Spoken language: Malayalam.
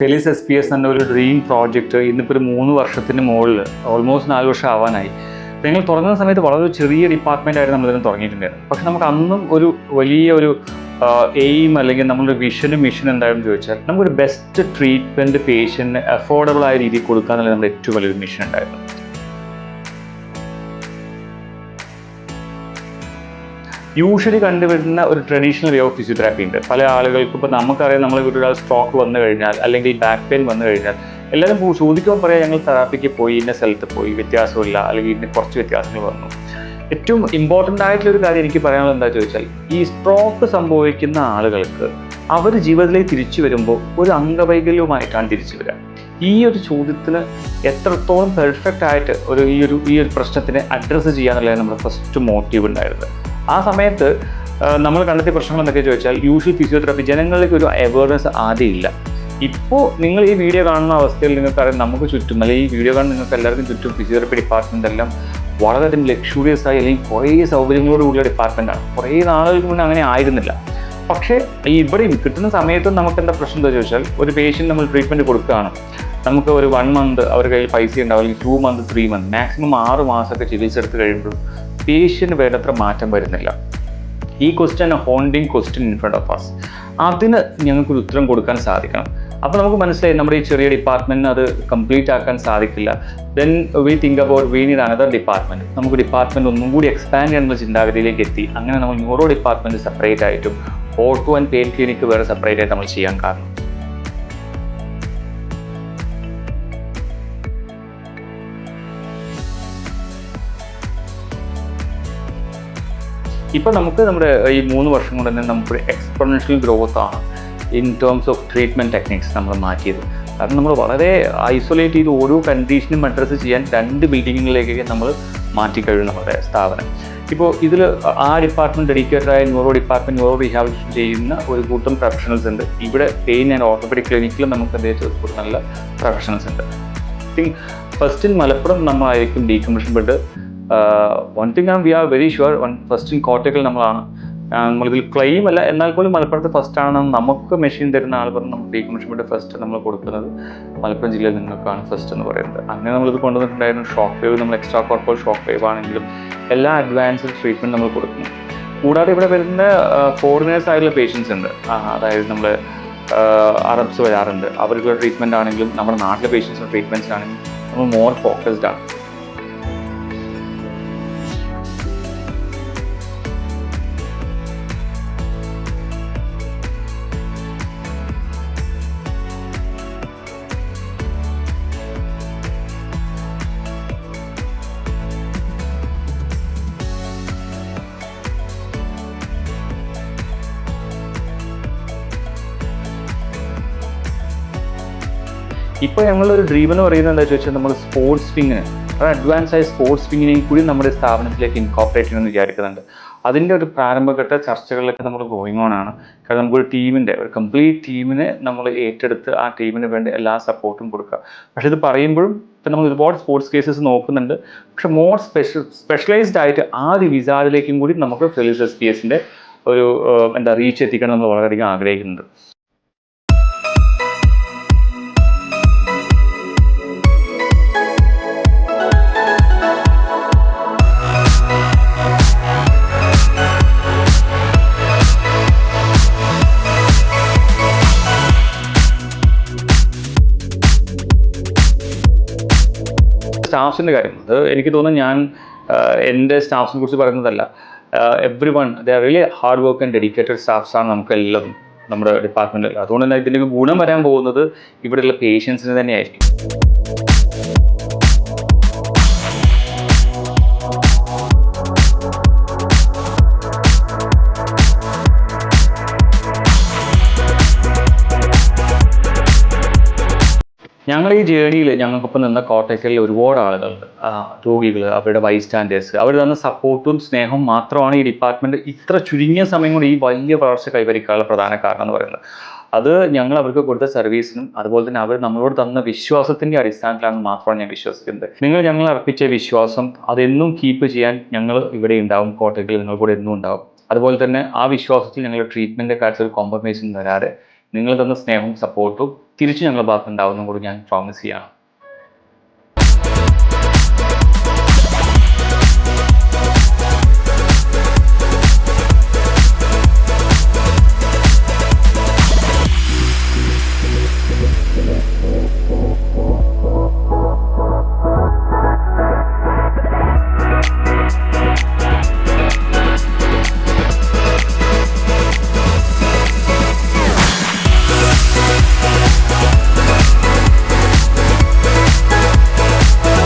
ഫെലിസ് എസ് പി എസ് എന്ന ഒരു ഡ്രീം പ്രോജക്റ്റ് ഇന്നിപ്പോൾ ഒരു മൂന്ന് വർഷത്തിന് മുകളിൽ ഓൾമോസ്റ്റ് നാല് വർഷം ആവാനായി. ഞങ്ങൾ തുടങ്ങുന്ന സമയത്ത് വളരെ ചെറിയ ഡിപ്പാർട്ട്മെന്റ് ആയിട്ട് ഇതിനെ തുടങ്ങിയിട്ടുണ്ടായിരുന്നു പക്ഷെ നമുക്ക് അന്നും ഒരു വലിയ ഒരു എയിം അല്ലെങ്കിൽ നമ്മളൊരു വിഷനും മിഷനും എന്താണെന്ന് ചോദിച്ചാൽ നമുക്കൊരു ബെസ്റ്റ് ട്രീറ്റ്മെന്റ് പേഷ്യന്റിന് അഫോർഡബിൾ ആയ രീതിയിൽ കൊടുക്കുക എന്നുള്ളത് നമ്മുടെ ഏറ്റവും വലിയൊരു മിഷൻ ഉണ്ടായിരുന്നു. യൂഷ്വലി കണ്ടുവരുന്ന ഒരു ട്രഡീഷണൽ വേ ഓഫ് ഫിസിയോതെറാപ്പി ഉണ്ട്. പല ആളുകൾക്കും ഇപ്പോൾ നമുക്കറിയാം നമ്മളെ ഒരാൾ സ്ട്രോക്ക് വന്നു കഴിഞ്ഞാൽ അല്ലെങ്കിൽ ബാക്ക് പെയിൻ വന്നു കഴിഞ്ഞാൽ എല്ലാവരും ചോദിക്കുമ്പോൾ പറയാം ഞങ്ങൾ തെറാപ്പിക്ക് പോയി ഇന്ന സ്ഥലത്ത് പോയി വ്യത്യാസമില്ല. അല്ലെങ്കിൽ ഇന്ന കുറച്ച് വ്യത്യാസങ്ങൾ വന്നു. ഏറ്റവും ഇമ്പോർട്ടന്റ് ആയിട്ടുള്ള ഒരു കാര്യം എനിക്ക് പറയാനുള്ളത് എന്താ ചോദിച്ചാൽ ഈ സ്ട്രോക്ക് സംഭവിക്കുന്ന ആളുകൾക്ക് അവർ ജീവിതത്തിലേക്ക് തിരിച്ചു വരുമ്പോൾ ഒരു അംഗവൈകല്യവുമായിട്ടാണ് തിരിച്ചു വരിക. ഈ ഒരു ചോദ്യത്തിന് എത്രത്തോളം പെർഫെക്റ്റ് ആയിട്ട് ഒരു ഈ ഒരു ഈ ഒരു പ്രശ്നത്തിനെ അഡ്രസ്സ് ചെയ്യാന്നുള്ളതാണ് നമ്മുടെ ഫസ്റ്റ് മോട്ടീവ് ഉണ്ടായിരുന്നത്. ആ സമയത്ത് നമ്മൾ കണ്ടെത്തിയ പ്രശ്നങ്ങൾ എന്തൊക്കെ ചോദിച്ചാൽ യൂഷ്വൽ ഫിസിയോതെറാപ്പി ജനങ്ങളിലേക്ക് ഒരു അവയർനെസ് ആദ്യം ഇല്ല. ഇപ്പോൾ നിങ്ങൾ ഈ വീഡിയോ കാണുന്ന അവസ്ഥയിൽ നിങ്ങൾക്കറിയാം നമുക്ക് ചുറ്റും അല്ലെങ്കിൽ ഈ വീഡിയോ കാണുന്ന നിങ്ങൾക്ക് എല്ലാവർക്കും ചുറ്റും ഫിസിയോതെറാപ്പി ഡിപ്പാർട്ട്മെന്റ് എല്ലാം വളരെയധികം ലക്ഷൂറിയസ് ആയി അല്ലെങ്കിൽ കുറേ സൗകര്യങ്ങളോട് കൂടിയ ഡിപ്പാർട്ട്മെന്റാണ് കുറേ നാളുകൾക്ക് മുന്നേ അങ്ങനെ ആയിരുന്നില്ല. പക്ഷേ ഈ ഇവിടെ കിട്ടുന്ന സമയത്തും നമുക്ക് എന്താ പ്രശ്നം എന്താ ചോദിച്ചാൽ ഒരു പേഷ്യന്റ് നമ്മൾ ട്രീറ്റ്മെന്റ് കൊടുക്കുകയാണ്. നമുക്ക് ഒരു വൺ മന്ത് അവരുടെ കയ്യിൽ പൈസ ഉണ്ടാവും അല്ലെങ്കിൽ two month three month maximum ആറ് മാസമൊക്കെ ചികിത്സ എടുത്ത് കഴിയുമ്പോൾ പേഷ്യന്റ് വേണ്ടത്ര മാറ്റം വരുന്നില്ല. ഈ question haunting question in front of us അതിന് ഞങ്ങൾക്കൊരു ഉത്തരം കൊടുക്കാൻ സാധിക്കണം. അപ്പോൾ നമുക്ക് മനസ്സിലായി നമ്മുടെ ഈ ചെറിയ ഡിപ്പാർട്ട്മെന്റിന് അത് കംപ്ലീറ്റ് ആക്കാൻ സാധിക്കില്ല. Then we think about we need another department നമുക്ക് ഡിപ്പാർട്ട്മെന്റ് ഒന്നും കൂടി എക്സ്പാൻഡ് ചെയ്യാനുള്ള ചിന്താഗതിയിലേക്ക് എത്തി. അങ്ങനെ നമ്മൾ ന്യൂറോ ഡിപ്പാർട്ട്മെന്റ് സെപ്പറേറ്റ് ആയിട്ടും ഓട്ടോ ആൻഡ് പെയിൻ ക്ലിനിക്ക് വേറെ സെപ്പറേറ്റ് ആയിട്ട് നമ്മൾ ചെയ്യാൻ കാരണം. ഇപ്പം നമുക്ക് നമ്മുടെ ഈ മൂന്ന് വർഷം കൊണ്ട് തന്നെ നമുക്ക് എക്സ്പൊണൻഷ്യൽ ഗ്രോത്ത് ആണ് in terms of treatment techniques നമ്മൾ മാറ്റിയത്. കാരണം നമ്മൾ വളരെ ഐസൊലേറ്റ് ചെയ്ത് ഓരോ കണ്ടീഷനും അഡ്രസ്സ് ചെയ്യാൻ രണ്ട് ബിൽഡിങ്ങുകളിലേക്ക് നമ്മൾ മാറ്റിക്കഴിഞ്ഞു നമ്മുടെ സ്ഥാപനം. ഇപ്പോൾ ഇതിൽ ആ ഡിപ്പാർട്ട്മെന്റ് ഡെഡിക്കേറ്റഡ് ആയ ന്യൂറോ ഡിപ്പാർട്ട്മെന്റ് ന്യൂറോ റീഹാബിലിറ്റേഷൻ ചെയ്യുന്ന ഒരു കൂട്ടം പ്രൊഫഷണൽസ് ഉണ്ട്. ഇവിടെ പെയിൻ ആൻഡ് ഓർത്തോപെഡിക് ക്ലിനിക്കിലും നമുക്ക് അദ്ദേഹത്തെ ഒരു നല്ല പ്രൊഫഷണൽസ് ഉണ്ട്. Think first in Malappuram നമ്മളായിരിക്കും decompression bed one thing I'm we are very sure one first in Kottakkal നമ്മളാണ്. ആ, നമ്മളിതിൽ ക്ലെയിം അല്ല എന്നാൽ പോലും മലപ്പുറത്ത് ഫസ്റ്റ് ആണ് നമുക്ക് മെഷീൻ തരുന്ന ആൾ പറഞ്ഞ് നമുക്ക് ഡീകമ്മീഷൻ ബെഡ് ഫസ്റ്റ് നമ്മൾ കൊടുക്കുന്നത് മലപ്പുറം ജില്ലയിൽ നിങ്ങൾക്കാണ് ഫസ്റ്റ് എന്ന് പറയുന്നത്. അങ്ങനെ നമ്മളിത് കൊണ്ടുവന്നിട്ടുണ്ടായിരുന്നു. ഷോക്ക് വേവ് നമ്മൾ എക്സ്ട്രാ കോർപ്പോൾ ഷോക്ക് വേവ് ആണെങ്കിലും എല്ലാ അഡ്വാൻസ്ഡ് ട്രീറ്റ്മെന്റ് നമ്മൾ കൊടുക്കുന്നു. കൂടാതെ ഇവിടെ വരുന്ന ഫോറിനേഴ്സ് ആയിട്ടുള്ള പേഷ്യൻസ് ഉണ്ട്. അതായത് നമ്മൾ അറബ്സ് വരാറുണ്ട്. അവർക്കുള്ള ട്രീറ്റ്മെന്റ് ആണെങ്കിലും നമ്മുടെ നാട്ടിലെ പേഷ്യൻസിന്റെ ട്രീറ്റ്മെന്റ്സിനാണെങ്കിലും നമ്മൾ മോർ ഫോക്കസ്ഡ് ആണ്. ഇപ്പോൾ ഞങ്ങളൊരു ഡ്രീം എന്ന് പറയുന്നത് എന്താ ചോദിച്ചാൽ നമ്മൾ സ്പോർട്സ് വിങ്ങിന് അത് അഡ്വാൻസ് ആയ സ്പോർട്സ് വിങ്ങിനെയും കൂടി നമ്മുടെ സ്ഥാപനത്തിലേക്ക് ഇൻകോപ്പറേറ്റ് ചെയ്യണമെന്ന് വിചാരിക്കുന്നുണ്ട്. അതിന്റെ ഒരു പ്രാരംഭഘട്ട ചർച്ചകളിലൊക്കെ നമ്മൾ ഗോയിങ് ഓൺ ആണ്. കാരണം നമുക്കൊരു ടീമിന്റെ ഒരു കംപ്ലീറ്റ് ടീമിനെ നമ്മൾ ഏറ്റെടുത്ത് ആ ടീമിന് വേണ്ടി എല്ലാ സപ്പോർട്ടും കൊടുക്കുക. പക്ഷേ ഇത് പറയുമ്പോഴും ഇപ്പം നമ്മൾ ഒരുപാട് സ്പോർട്സ് കേസസ് നോക്കുന്നുണ്ട്. പക്ഷെ മോർ സ്പെഷ്യൽ സ്പെഷ്യലൈസ്ഡ് ആയിട്ട് ആ ഒരു വിസാറിലേക്കും കൂടി നമുക്ക് ഫെലിസ് എസ് പി എസിന്റെ ഒരു എന്താ റീച്ച് എത്തിക്കാൻ നമ്മൾ വളരെയധികം ആഗ്രഹിക്കുന്നുണ്ട്. സ്റ്റാഫ്സിന്റെ കാര്യം. അത് എനിക്ക് തോന്നുന്നു ഞാൻ എന്റെ സ്റ്റാഫ്സിനെ കുറിച്ച് പറയുന്നതല്ല. Everyone the really hard work and dedicated സ്റ്റാഫ്സാണ് ആണ് നമുക്ക് എല്ലാം നമ്മുടെ ഡിപ്പാർട്ട്മെന്റിൽ അതുകൊണ്ട് തന്നെ ഇതിന്റെ ഗുണം വരാൻ പോകുന്നത് ഇവിടെയുള്ള പേഷ്യൻസിന് തന്നെയായിരിക്കും. ഞങ്ങൾ ഈ ജേണിയിൽ ഞങ്ങൾക്കൊപ്പം നിന്ന കോട്ടയ്ക്കലിൽ ഒരുപാട് ആളുകളുണ്ട്. രോഗികൾ അവരുടെ ബൈസ്റ്റാൻഡേഴ്സ് അവർ തന്ന സപ്പോർട്ടും സ്നേഹവും മാത്രമാണ് ഈ ഡിപ്പാർട്ട്മെന്റ് ഇത്ര ചുരുങ്ങിയ സമയം കൊണ്ട് ഈ വലിയ വളർച്ച കൈവരിക്കാനുള്ള പ്രധാന കാരണം എന്ന് പറയുന്നത്. അത് ഞങ്ങൾ അവർക്ക് കൊടുത്ത സർവീസിനും അതുപോലെ തന്നെ അവർ നമ്മളോട് തന്ന വിശ്വാസത്തിന്റെ അടിസ്ഥാനത്തിലാണ് മാത്രമാണ് ഞാൻ വിശ്വസിക്കുന്നത്. നിങ്ങൾ ഞങ്ങൾ അർപ്പിച്ച വിശ്വാസം അതെന്നും കീപ്പ് ചെയ്യാൻ ഞങ്ങൾ ഇവിടെ ഉണ്ടാവും കോട്ടയ്ക്കൽ നിങ്ങൾ കൂടെ എന്നും ഉണ്ടാവും. അതുപോലെ തന്നെ ആ വിശ്വാസത്തിൽ ഞങ്ങളുടെ ട്രീറ്റ്മെന്റിന്റെ കാര്യത്തിൽ കോമ്പ്രമൈസും വരാതെ നിങ്ങൾ തന്ന സ്നേഹവും സപ്പോർട്ടും തിരിച്ചു ഞങ്ങളുടെ ഭാഗത്ത് ഉണ്ടാവുമെന്നും കൂടി ഞാൻ പ്രോമിസ് ചെയ്യാണ്.